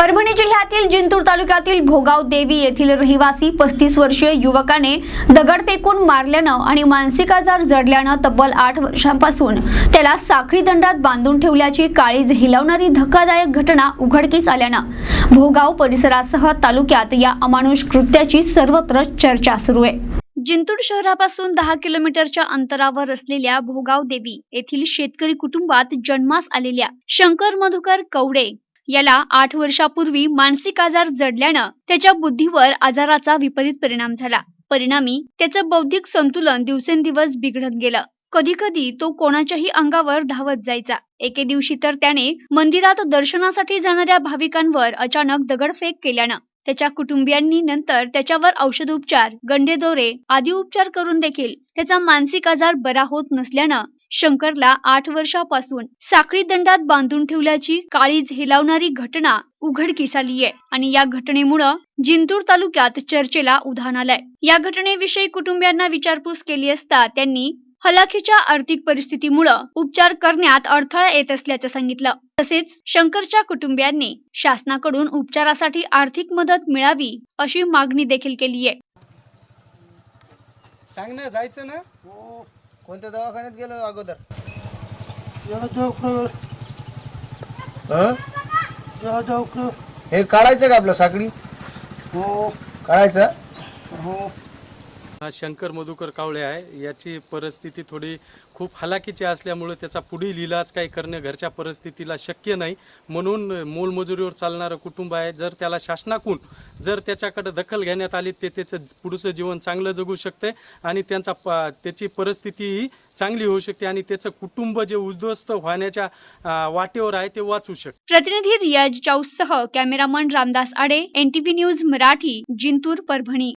परभणी जिल्ह्यातील जिंतूर तालुक्यातील भोगाव देवी येथील रहिवासी पस्तीस वर्षीय युवकाने दगड फेकून मारल्यानं आणि मानसिक आजार जडल्यानं तब्बल आठ वर्षांपासून त्याला साखळी दंडात बांधून ठेवल्याची काळीज हिलवणारी धक्कादायक घटना उघडकीस आल्यानं भोगाव परिसरासह तालुक्यात या अमानुष कृत्याची सर्वत्र चर्चा सुरू आहे. जिंतूर शहरापासून दहा किलोमीटरच्या अंतरावर असलेल्या भोगाव देवी येथील शेतकरी कुटुंबात जन्मास आलेल्या शंकर मधुकर कवडे याला आठ वर्षापूर्वी मानसिक आजार जडल्यानं त्याच्या बुद्धीवर आजाराचा विपरीत परिणाम झाला. परिणामी त्याचं बौद्धिक संतुलन दिवसेंदिवस बिघडत गेलं. कधी कधी तो कोणाच्याही अंगावर धावत जायचा. एके दिवशी तर त्याने मंदिरात दर्शनासाठी जाणाऱ्या भाविकांवर अचानक दगडफेक केल्यानं त्याच्या कुटुंबियांनी नंतर त्याच्यावर औषधोपचार गंडेदोरे आदी उपचार करून देखील त्याचा मानसिक आजार बरा होत नसल्यानं शंकरला आठ वर्षापासून साखळी दंडात बांधून ठेवल्याची काळीज हेलावणारी घटना उघडकीस आली आहे आणि या घटनेमुळं जिंतूर तालुक्यात चर्चेला उधाण आलंय. या घटनेविषयी कुटुंबियांना विचारपूस केली असता त्यांनी हलाखीच्या आर्थिक परिस्थितीमुळं उपचार करण्यात अडथळा येत असल्याचं सांगितलं. तसेच शंकरच्या कुटुंबियांनी शासनाकडून उपचारासाठी आर्थिक मदत मिळावी अशी मागणी देखील केली आहे सांग ना जायचं ना? हो. कोणत्या दवाखान्यात गेलो अगोदर? हं? हे काढायचं का आपलं साखळी? हो. काढायचं? हो. हा शंकर मधुकर कावळे आहे. याची परिस्थिती थोडी खूप हलाखीची असल्यामुळे त्याचा पुढील इलाज काही करणे घरच्या परिस्थितीला शक्य नाही. म्हणून मोलमजुरीवर चालणारं कुटुंब आहे. जर त्याला शासनाकडून जर त्याच्याकडे दखल घेण्यात आली ते त्याचं पुढचं जीवन चांगलं जगू शकते आणि त्यांचा प त्याची परिस्थितीही चांगली होऊ शकते आणि त्याचं कुटुंब जे उद्ध्वस्त होण्याच्या वाटेवर आहे ते वाचू शकते. प्रतिनिधी Riyaz चाऊससह cameraman Ramdas Aade NTV news Marathi Jintur Parbhani.